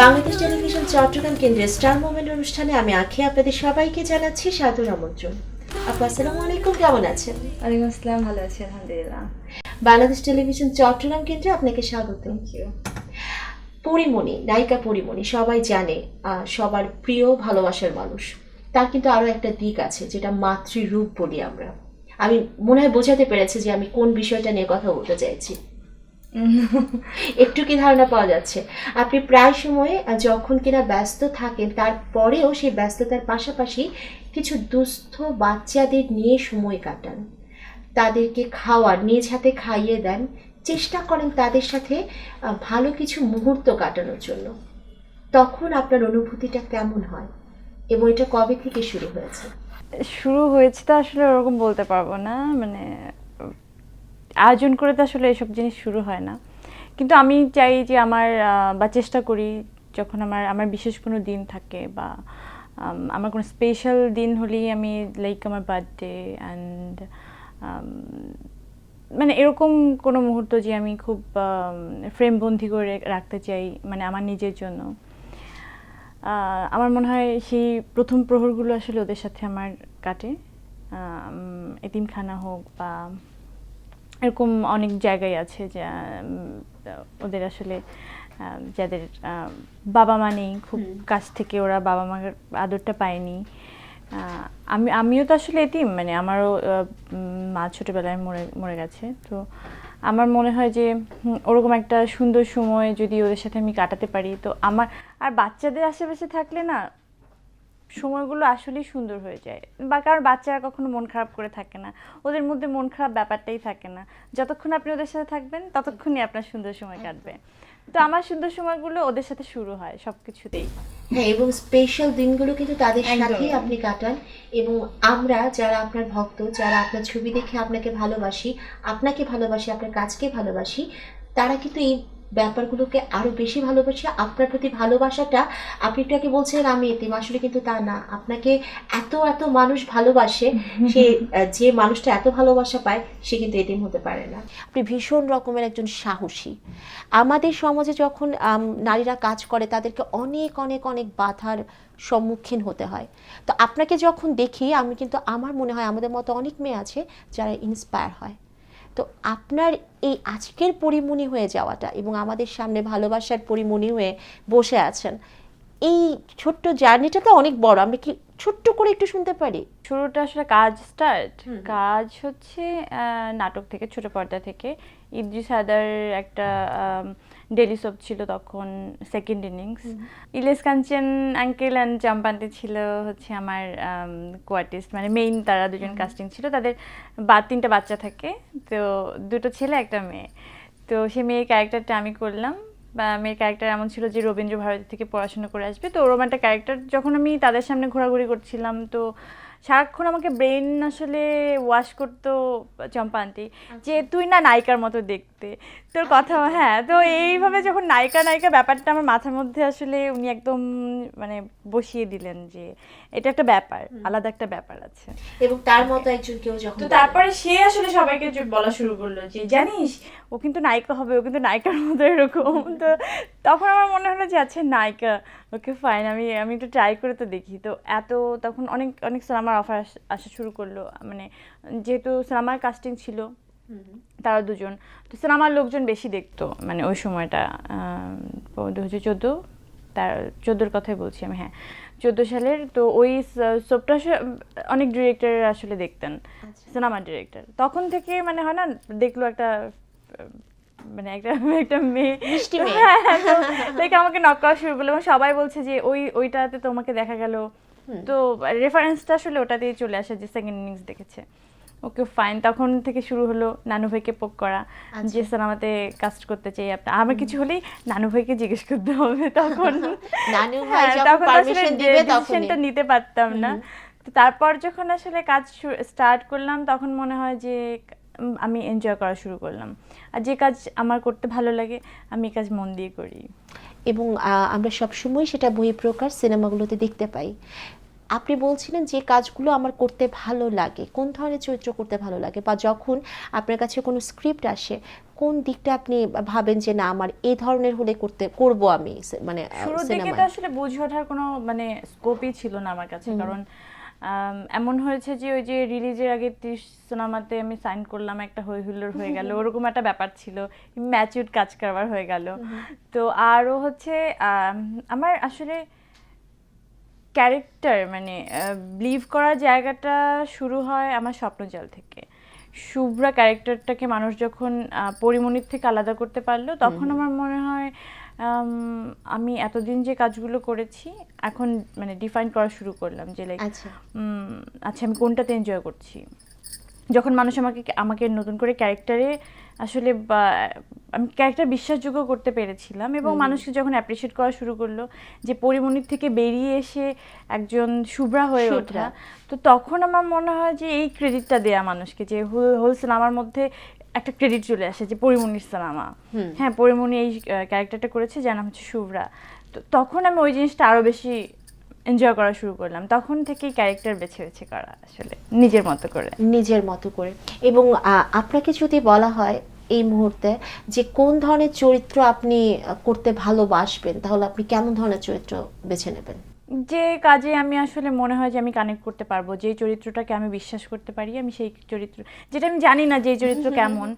Bangladesh television Chittagong কেন্দ্রের star moment অনুষ্ঠানে আমি আখি আপনাদের সবাইকে জানাচ্ছি সাদর আমন্ত্রণ। আপু আসসালামু আলাইকুম কেমন আছেন? ওয়ালাইকুম আসসালাম ভালো আছি আলহামদুলিল্লাহ। বাংলাদেশ টেলিভিশন চট্টগ্রাম কেন্দ্রে আপনাকে স্বাগত। থ্যাংক ইউ পরিমণি নায়িকা পরিমণি সবাই জানে সবার প্রিয় ভালোবাসার মানুষ। তার কিন্তু আরও একটা দিক আছে যেটা মাতৃরূপ বলি আমরা। আমি মনে হয় বোঝাতে পেরেছি যে আমি কোন বিষয়টা নিয়ে কথা বলতে চাইছি। একটু কি ধারণা পাওয়া যাচ্ছে? আপনি প্রায় সময় যখন কিনা ব্যস্ত থাকেন, তারপরেও সেই ব্যস্ততার পাশাপাশি কিছু দুস্থ বাচ্চাদের নিয়ে সময় কাটান। তাদেরকে খাওয়ার, নিজ হাতে খাইয়ে দেন। চেষ্টা করেন তাদের সাথে ভালো কিছু মুহূর্ত কাটানোর জন্য। তখন আপনার অনুভূতিটা কেমন হয়? এবং এটা কবে থেকে শুরু হয়েছে? শুরু হয়েছে তো আসলে ওরকম বলতে পারব না। মানে আয়োজন করে তো আসলে এসব জিনিস শুরু হয় না। কিন্তু আমি চাই যে আমার বা চেষ্টা করি যখন আমার আমার বিশেষ কোনো দিন থাকে বা আমার কোনো স্পেশাল দিন হলেই আমি লাইক আমার বার্থডে অ্যান্ড মানে এরকম কোনো মুহূর্ত যে আমি খুব ফ্রেমবন্দি করে রাখতে চাই মানে আমার নিজের জন্য। আমার মনে হয় সেই প্রথম প্রহরগুলো আসলে ওদের সাথে আমার কাটে। এতিমখানা হোক বা এরকম অনেক জায়গায় আছে যা ওদের আসলে যাদের বাবা মা নেই খুব কাছ থেকে ওরা বাবা মার আদরটা পায়নি। আমি আমিও তো আসলে এতিম মানে আমারও মা ছোটোবেলায় মরে মরে গেছে। তো আমার মনে হয় যে ওরকম একটা সুন্দর সময় যদি ওদের সাথে আমি কাটাতে পারি তো আমার আর বাচ্চাদের আশেপাশে থাকলে না সময়গুলো আসলেই সুন্দর হয়ে যায়। বা কারণ বাচ্চারা কখনো মন খারাপ করে থাকে না। ওদের মধ্যে মন খারাপ ব্যাপারটাই থাকে না। যতক্ষণ আপনি ওদের সাথে থাকবেন ততক্ষণই আপনার সুন্দর সময় কাটবে। তো আমার সুন্দর সময়গুলো ওদের সাথে শুরু হয় সব কিছুতেই হ্যাঁ এবং স্পেশাল দিনগুলো কিন্তু তাদের সাথেই আপনি কাটান। এবং আমরা যারা আপনার ভক্ত যারা আপনার ছবি দেখে আপনাকে ভালোবাসি আপনাকে ভালোবাসি আপনার কাজকে ভালোবাসি তারা কিন্তু এই ব্যাপারগুলোকে আরও বেশি ভালোবাসি। আপনার প্রতি ভালোবাসাটা আপনি একটু বলছেন আমি এতিম আসলে কিন্তু তা না। আপনাকে এত এত মানুষ ভালোবাসে সে যে মানুষটা এত ভালোবাসা পায় সে কিন্তু এতিম হতে পারে না। আপনি ভীষণ রকমের একজন সাহসী। আমাদের সমাজে যখন নারীরা কাজ করে তাদেরকে অনেক অনেক অনেক বাধার সম্মুখীন হতে হয়। তো আপনাকে যখন দেখি আমি কিন্তু আমার মনে হয় আমাদের মতো অনেক মেয়ে আছে যারা ইন্সপায়ার হয়। তো আপনার এই আজকের পরিমণি হয়ে যাওয়াটা এবং আমাদের সামনে ভালোবাসার পরিমণি হয়ে বসে আছেন এই ছোট্ট জার্নিটা তো অনেক বড় আমি কি ছোট্ট করে একটু শুনতে পারি? শুরুটা আসলে কাজ স্টার্ট কাজ হচ্ছে নাটক থেকে ছোট পর্দা থেকে। ইদ্রিস আদার একটা ডেলি সোপ ছিল তখন সেকেন্ড ইনিংস ইলেস কাঞ্চন আঙ্কেল অ্যান্ড চাম্পান্তি ছিল হচ্ছে আমার কোয়ার্টিস্ট মানে মেইন তারা দুজন কাস্টিং ছিল। তাদের বা তিনটা বাচ্চা থাকে। তো দুটো ছেলে একটা মেয়ে। তো সে মেয়ের ক্যারেক্টারটা আমি করলাম। বা মেয়ের ক্যারেক্টার এমন ছিল যে রবীন্দ্র ভারতী থেকে পড়াশোনা করে আসবে। তো ওরকম একটা ক্যারেক্টার যখন আমি তাদের সামনে ঘোরাঘুরি করছিলাম তো সারাক্ষণ আমাকে ব্রেন আসলে ওয়াশ করতো চম্পান্তি যে তুই না নায়িকার মতো দেখতে তোর কথা হ্যাঁ তো এইভাবে যখন নায়িকা নায়িকা ব্যাপারটা আমার মাথার মধ্যে আসলে উনি একদম মানে বসিয়ে দিলেন যে এটা একটা ব্যাপার আলাদা একটা ব্যাপার আছে। এবং তার মতো একজন কেউ যখন তো তারপরে সে আসলে সবাইকে যে বলা শুরু করল যে জানিস ও কিন্তু নায়িকা হবে ও কিন্তু নায়িকার মতো এরকম। তো তখন আমার মনে হলো যে আচ্ছা নায়িকা ওকে ফাইন আমি আমি একটু ট্রাই করে তো দেখি। তো এত তখন অনেক অনেক সিনেমার অফার আসা শুরু করল। মানে যেহেতু সিনেমার কাস্টিং ছিল তারা দুজন। তো সিনেমার লোকজন বেশি দেখতো মানে ওই সময়টা দু হাজার চোদ্দ তার চোদ্দোর কথাই বলছি আমি হ্যাঁ। চোদ্দ সালের তো ওই সোপটা অনেক ডিরেক্টর আসলে দেখতেন আচ্ছা। সিনেমা ডিরেক্টর তখন থেকে মানে হয় না দেখল একটা মানে একটা একটা মেয়ে। হ্যাঁ, হ্যাঁ, দেখে আমাকে নক করা শুরু করল এবং সবাই বলছে যে ওই ওইটাতে তোমাকে দেখা গেল। তো রেফারেন্সটা আসলে ওটাতেই চলে আসে যে সেকেন্ড ইনিংস দেখেছে। ওকে ফাইন তখন থেকে শুরু হলো নানু ভাইকে পোক করা। আচ্ছা। যে সিনেমাতে কাস্ট করতে চাই আপনার আমার কিছু হলেই নানু ভাইকে জিজ্ঞেস করতে হবে তখন। নানু ভাই হ্যাঁ, যখন তখন তো আসলে পারমিশন দিবে ডিসিশনটা নিতে পারতাম না। তো তারপর যখন আসলে কাজ স্টার্ট করলাম তখন মনে হয় যে আমি এনজয় করা শুরু করলাম। আর যে কাজ আমার করতে ভালো লাগে আমি এই কাজ মন দিয়ে করি। এবং আমরা সবসময় সেটা বহিঃপ্রকাশ সিনেমাগুলোতে দেখতে পাই। আপনি বলছিলেন যে কাজগুলো আমার করতে ভালো লাগে। কোন ধরনের চরিত্র করতে ভালো লাগে? বা যখন আপনার কাছে কোনো স্ক্রিপ্ট আসে কোন দিকটা আপনি ভাবেন যে না আমার এই ধরনের হলে করতে করব আমি মানে শুরুর দিকে তো আসলে বুঝে ওঠার কোনো মানে স্কোপই ছিল না আমার কাছে। কারণ এমন হয়েছে যে ওই যে রিলিজের আগে ত্রিশ সিনেমাতে আমি সাইন করলাম একটা হই হুল্লোড় হয়ে গেল। ওরকম একটা ব্যাপার ছিল। ম্যাচিউড কাজ কারবার হয়ে গেল। তো আরও হচ্ছে আম, আমার আসলে ক্যারেক্টার মানে বিলিভ করার জায়গাটা শুরু হয় আমার স্বপ্নজাল থেকে। শুভ্রা ক্যারেক্টারটাকে মানুষ যখন পরিমণির থেকে আলাদা করতে পারল তখন আমার মনে হয় আমি এতদিন যে কাজগুলো করেছি এখন মানে ডিফাইন করা শুরু করলাম যে লাইক আচ্ছা। আচ্ছা আমি কোনটাতে এনজয় করছি? যখন মানুষ আমাকে আমাকে নতুন করে ক্যারেক্টারে আসলে আমি ক্যারেক্টার বিশ্বাসযোগ্য করতে পেরেছিলাম এবং মানুষকে যখন অ্যাপ্রিসিয়েট করা শুরু করল যে পরিমণির থেকে বেরিয়ে এসে একজন শুভ্রা হয়ে। ওঠা তো তখন আমার মনে হয় যে এই ক্রেডিটটা দেয়া মানুষকে যে হোল হোল সিনেমার মধ্যে একটা ক্রেডিট চলে আসে যে পরিমণির সিনেমা হ্যাঁ পরিমণি এই ক্যারেক্টারটা করেছে যার নাম হচ্ছে শুভ্রা। তো তখন আমি ওই জিনিসটা আরও বেশি এনজয় করা শুরু করলাম। তখন থেকেই ক্যারেক্টার বেছে বেছে করা আসলে, নিজের মতো করে। নিজের মতো করে। এবং আপনাকে যদি বলা হয় এই মুহূর্তে যে কোন ধরনের চরিত্র আপনি করতে ভালোবাসবেন, তাহলে আপনি কেমন ধরনের চরিত্র বেছে নেবেন? যে কাজে আমি আসলে মনে হয় যে আমি কানেক্ট করতে পারব যে চরিত্রটাকে আমি বিশ্বাস করতে পারি আমি সেই চরিত্র যেটা আমি জানি না যে এই চরিত্র কেমন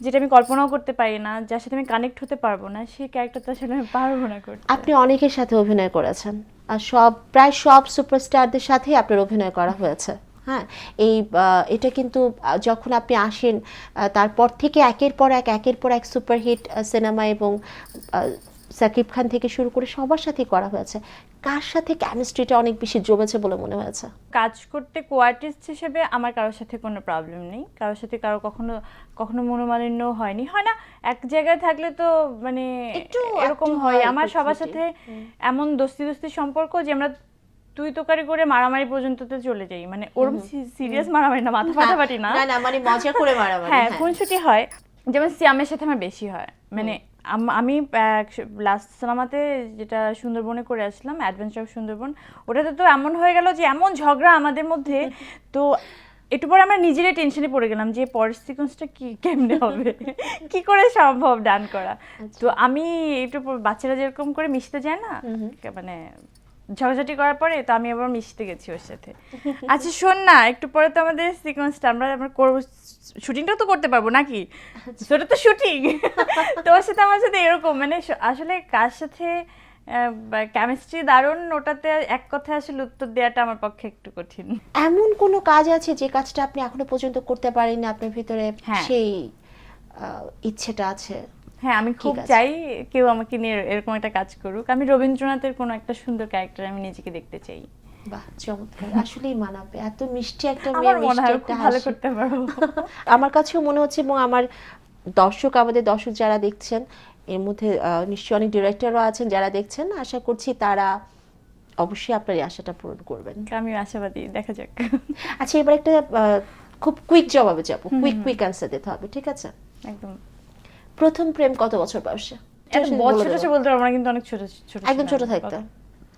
যেটা আমি কল্পনাও করতে পারি না যার সাথে আমি কানেক্ট হতে পারব না সেই ক্যারেক্টারটা আসলে আমি পারব না করতে। আপনি অনেকের সাথে অভিনয় করেছেন আর সব প্রায় সব সুপারস্টারদের সাথেই আপনার অভিনয় করা হয়েছে হ্যাঁ? এই এটা কিন্তু যখন আপনি আসেন তারপর থেকে একের পর এক একের পর এক সুপারহিট সিনেমা এবং সাকিব খান থেকে শুরু করে সবার সাথেই করা হয়েছে। কার সাথে কেমিস্ট্রিটা অনেক বেশি জমেছে বলে মনে হয়েছে? কাজ করতে কো আর্টিস্ট হিসেবে আমার কারোর সাথে কোনো প্রবলেম নেই। কারোর সাথে কারও কখনো কখনো মনোমালিন্য হয়নি। হয় না এক জায়গায় থাকলে তো মানে এরকম হয়। আমার সবার সাথে এমন দোস্তি দোস্তি সম্পর্ক যে আমরা তুই তোকারি করে মারামারি পর্যন্ত তো চলে যাই। মানে ওরকম সিরিয়াস মারামারি না মাথা ফাটাফাটি না। না না মানে মজা করে মারামারি হ্যাঁ হ্যাঁ। খুনসুটি হয়। যেমন সিয়ামের সাথে আমার বেশি হয়। মানে আম- লাস্ট সিনেমাতে যেটা সুন্দরবনে করে আসলাম অ্যাডভেঞ্চার অফ সুন্দরবন ওটাতে তো এমন হয়ে গেল যে এমন ঝগড়া আমাদের মধ্যে। তো একটু পরে আমরা নিজেরাই টেনশনে পড়ে গেলাম যে পরের সিকোয়েন্সটা কি কেমনে হবে? কি করে সম্ভব ডান করা? তো আমি একটু বাচ্চারা যেরকম করে মিশতে যায় না মানে ঝগড়াঝাটি করার পরে তো আমি আবার মিশতে গেছি ওর সাথে। আচ্ছা শোন না একটু পরে তো আমাদের সিকোয়েন্সটা আমরা আমরা করব। শুটিংটাও তো করতে পারব নাকি? সেটা তো শুটিং। তো ওর সাথে আমার সাথে এরকম মানে আসলে কার সাথে কেমিস্ট্রি দারুণ ওটাতে এক কথায় আসলে উত্তর দেওয়াটা আমার পক্ষে একটু কঠিন। এমন কোনো কাজ আছে যে কাজটা আপনি এখনও পর্যন্ত করতে পারেননি আপনার ভিতরে হ্যাঁ। সেই ইচ্ছেটা আছে? হ্যাঁ আমি খুব চাই কেউ আমাকে নিয়ে এরকম একটা কাজ করুক। আমি রবীন্দ্রনাথের কোনো একটা সুন্দর ক্যারেক্টার আমি নিজেকে দেখতে চাই। বাহ চমৎকার। আসলেই মানাবে। এত মিষ্টি একটা আমার মেয়ে মিষ্টি একটা ভালো করতে পারব। আমার কাছেও মনে হচ্ছে এবং আমার দর্শক আমাদের দর্শক যারা দেখছেন এর মধ্যে নিশ্চয়ই অনেক ডিরেক্টরও আছেন যারা দেখছেন। আশা করছি তারা অবশ্যই আপনার এই আশাটা পূরণ করবেন। আমি আশাবাদী। দেখা যাক। আচ্ছা এবার একটা খুব কুইক জবাবে যাব। কুইক কুইক অ্যান্সার দিতে হবে ঠিক আছে? একদম। প্রথম প্রেম কত বছর বয়সে। ছোট বলতে পারব না কিন্তু অনেক ছোট ছোট একদম ছোট থাকতে।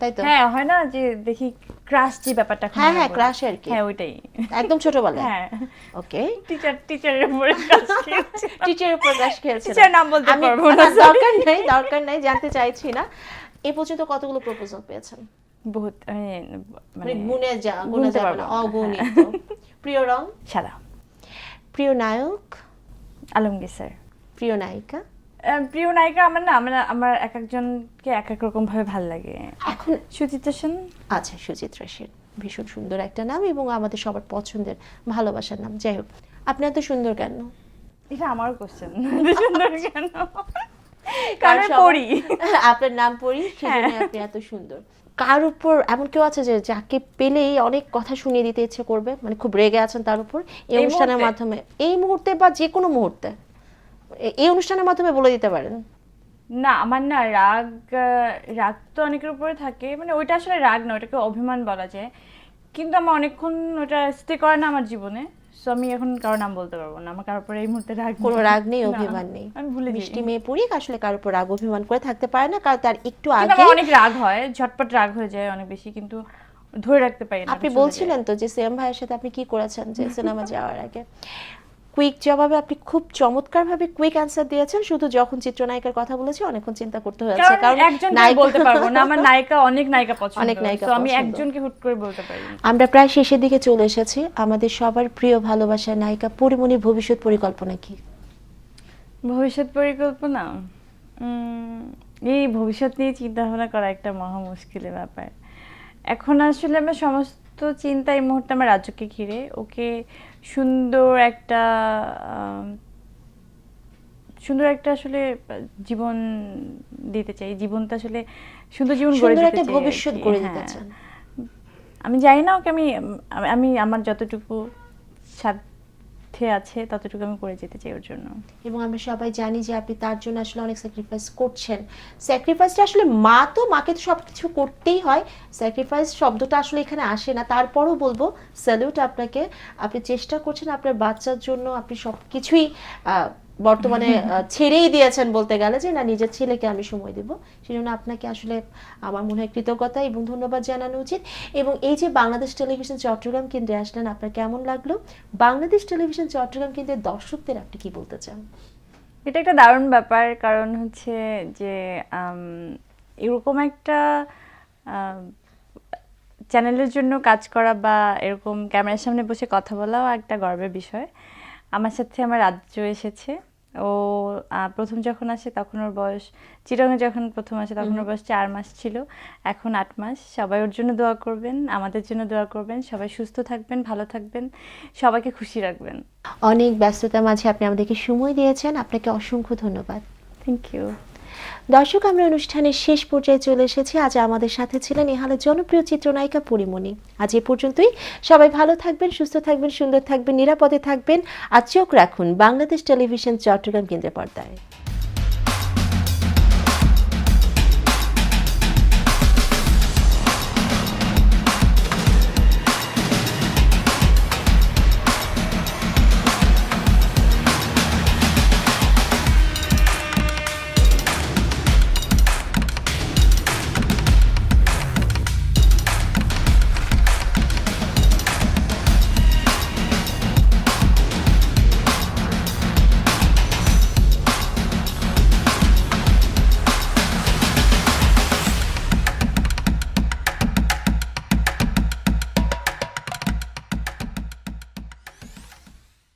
তাই তো? হ্যাঁ হয় না যে দেখি ক্রাশ যে ব্যাপারটা হ্যাঁ, হ্যাঁ, crush আর কি। হ্যাঁ ওইটাই। একদম ছোটবেলায় হ্যাঁ। ওকে টিচার টিচারের উপরে খেয়েছি। টিচারের উপর ক্রাশ খেয়েছে Teacher নাম বলতে পারব না, দরকার নাই দরকার নাই জানতে চাইছি না। এ পর্যন্ত কতগুলো প্রপোজাল পেয়েছেন? বহুত মানে মানে মানে যা গুণে যাবে না। হ্যাঁ। অগণিত। প্রিয় রং? সাদা। প্রিয় নায়ক? আলমগীর স্যার। প্রিয় নায়িকা? প্রিয় নায়িকা আমার না আমার আমার এক একজনকে এক এক রকম ভাবে ভালো লাগে। এখন সুচিত্রা সেন? আচ্ছা সুচিত্রা সেন। ভীষণ সুন্দর একটা নাম এবং আমাদের সবার পছন্দের ভালোবাসার নাম। যাই হোক আপনি এত সুন্দর কেন? এটা আমার কোশ্চেন সুন্দর কেন? কারণ পড়ি। আপনার নাম পড়ি সেজন্য হ্যাঁ। আপনি এত সুন্দর। কার উপর এমন কেউ আছে যে যাকে পেলেই অনেক কথা শুনিয়ে দিতে ইচ্ছে করবে? মানে খুব রেগে আছেন তার উপর। এই অনুষ্ঠানের মাধ্যমে। এই মুহূর্তে বা যে কোনো মুহূর্তে। এই অনুষ্ঠানের মাধ্যমে বলে দিতে পারেন। না আমার না রাগ রাগ তো অনেকের উপরে থাকে। মানে ওইটা আসলে রাগ না ওটাকে অভিমান বলা যায়। কিন্তু আমার অনেকক্ষণ ওটা স্টে করে না আমার জীবনে। সো আমি এখন কারও নাম বলতে পারব না। আমার কারোর উপরে এই মুহূর্তে রাগ কোনো। রাগ নেই অভিমান নেই। আমি ভুলে মিষ্টি মেয়ে পড়ি আসলে কার উপর রাগ অভিমান করে থাকতে পারে না। কারণ তার একটু আগে অনেক রাগ হয় ঝটপট রাগ হয়ে যায় অনেক বেশি কিন্তু ধরে রাখতে পারি না আপনি বলছিলেন তো যে সিএম ভাইয়ের সাথে আপনি কি করেছেন যে সিনেমা যাওয়ার আগে? কুইক জবাবে আপনি খুব চমৎকারভাবে কুইক অ্যান্সার দিয়েছেন। শুধু যখন চিত্রনায়িকার কথা বলেছি অনেকক্ষণ চিন্তা করতে হয়েছে। কারণ একজন নায়িকা- বলতে পারব না। আমার নায়িকা অনেক নায়িকা পছন্দ। অনেক নায়িকা তো আমি একজনকে হুট করে বলতে পারি আমরা প্রায় শেষের দিকে চলে এসেছি। আমাদের সবার প্রিয় ভালোবাসার নায়িকা পরিমণির ভবিষ্যৎ পরিকল্পনা কি? ভবিষ্যৎ পরিকল্পনা? এই ভবিষ্যৎ নিয়ে চিন্তা ভাবনা করা একটা মহা মুশকিলের ব্যাপার। এখন আসলে আমার সমস্ত চিন্তা এই মুহূর্তে আমার রাজ্যকে ঘিরে। ওকে সুন্দর একটা সুন্দর একটা আসলে জীবন দিতে চাই। জীবনটা আসলে সুন্দর জীবন গড়ে দিতে একটা চাই ভবিষ্যৎ গড়ে দিতে চাই আমি জানি না ওকে আমি আমি- আমি আমার যতটুকু সাধ্যে আছে, ততটুকু আমি করে যেতে চাই ওর জন্য। এবং আমরা সবাই জানি যে আপনি তার জন্য আসলে অনেক স্যাক্রিফাইস করছেন। স্যাক্রিফাইসটা আসলে মা তো, মাকে তো সব কিছু করতেই হয়। স্যাক্রিফাইস শব্দটা আসলে এখানে আসে না। তারপরও বলব স্যালুট আপনাকে। আপনি চেষ্টা করছেন আপনার বাচ্চার জন্য আপনি সব কিছুই বর্তমানে ছেড়েই দিয়েছেন বলতে গেলে যে, না, নিজের ছেলেকে আমি সময় দেব। সেই জন্য আপনাকে আসলে আমার মনে হয় কৃতজ্ঞতা এবং ধন্যবাদ জানানো উচিত। এবং এই যে বাংলাদেশ টেলিভিশন চট্টগ্রাম কেন্দ্রে আসলেন, আপনার কেমন লাগল? বাংলাদেশ টেলিভিশন চট্টগ্রাম কেন্দ্রের দর্শকদের আপনি কি বলতে চান? এটা একটা দারুণ ব্যাপার, কারণ হচ্ছে যে এরকম একটা চ্যানেলের জন্য কাজ করা বা এরকম ক্যামেরার সামনে বসে কথা বলাও একটা গর্বের বিষয়। আমার সাথে আমার রাজ্য এসেছে। ও প্রথম যখন আসে তখন ওর বয়স চিরঙে যখন প্রথম আসে তখন ওর বয়স চার মাস ছিল এখন আট মাস। সবাই ওর জন্য দোয়া করবেন আমাদের জন্য দোয়া করবেন সবাই সুস্থ থাকবেন ভালো থাকবেন সবাইকে খুশি রাখবেন। অনেক ব্যস্ততার মাঝে আপনি আমাদেরকে সময় দিয়েছেন আপনাকে অসংখ্য ধন্যবাদ। থ্যাংক ইউ দর্শক, আমরা অনুষ্ঠানের শেষ পর্যায়ে চলে এসেছি। আজ আমাদের সাথে ছিলেন ইহালের জনপ্রিয় চিত্রনায়িকা পরিমণি। আজ এ পর্যন্তই। সবাই ভালো থাকবেন, সুস্থ থাকবেন, সুন্দর থাকবেন, নিরাপদে থাকবেন। আর চোখ রাখুন বাংলাদেশ টেলিভিশন চট্টগ্রাম কেন্দ্রের পর্দায়।